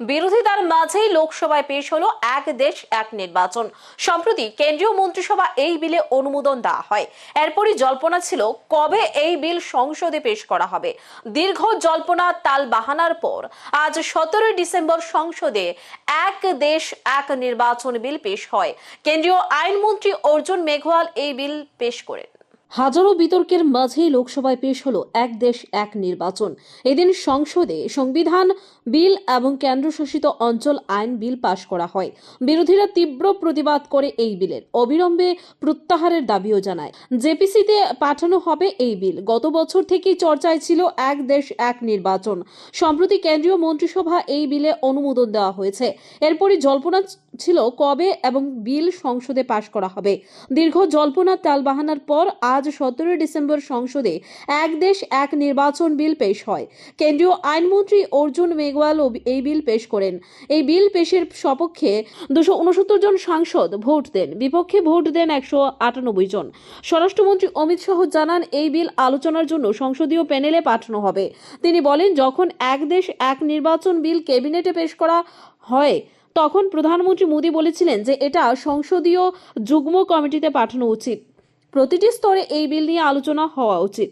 বিরোধিতার মাঝেই লোকসভায় পেশ হলো এক দেশ, এক নির্বাচন। সম্প্রতি কেন্দ্রীয় মন্ত্রিসভা এই বিলে অনুমোদন দেওয়া হয়। এরপরই জল্পনা ছিল কবে এই বিল সংসদে পেশ করা হবে। দীর্ঘ জল্পনা তাল বাহানার পর আজ সতেরোই ডিসেম্বর সংসদে এক দেশ, এক নির্বাচন বিল পেশ হয়। কেন্দ্রীয় আইনমন্ত্রী অর্জুন মেঘওয়াল এই বিল পেশ করেন। হাজারো বিতর্কের মাঝেই লোকসভায় পেশ হলো এক দেশ, এক নির্বাচন। এদিন সংসদে সংবিধান, বিল এবং কেন্দ্রশাসিত অঞ্চল আইন বিল পাশ করা হয়। বিরোধীরা তীব্র প্রতিবাদ করে এই বিলের। অবিলম্বে প্রত্যাহারের দাবিও জানায়। জেপিসিতে পাঠানো হবে এই বিল। গত বছর থেকেই চর্চায় ছিল এক দেশ, এক নির্বাচন। সম্প্রতি কেন্দ্রীয় মন্ত্রিসভা এই বিলে অনুমোদন দেওয়া হয়েছে। এরপরই জল্পনা ছিল কবে এবং বিল সংসদে পাশ করা হবে। দীর্ঘ জল্পনার তালবাহানার পর আজ সতেরোই ডিসেম্বর সংসদে এক দেশ, এক নির্বাচন বিল পেশ হয়। কেন্দ্রীয় আইনমন্ত্রী অর্জুন মেঘওয়াল এই বিল পেশ করেন। এই বিল পেশের সপক্ষে দুশো জন সাংসদ ভোট দেন, বিপক্ষে ভোট দেন একশো আটানব্বই জন। স্বরাষ্ট্রমন্ত্রী অমিত শাহ জানান, এই বিল আলোচনার জন্য সংসদীয় প্যানেলে পাঠানো হবে। তিনি বলেন, যখন এক দেশ, এক নির্বাচন বিল ক্যাবিনেটে পেশ করা হয় তখন প্রধানমন্ত্রী মোদী বলেছিলেন যে এটা সংসদীয় যুগ্ম কমিটিতে পাঠানো উচিত। প্রতিটি স্তরে এই বিল নিয়ে আলোচনা হওয়া উচিত।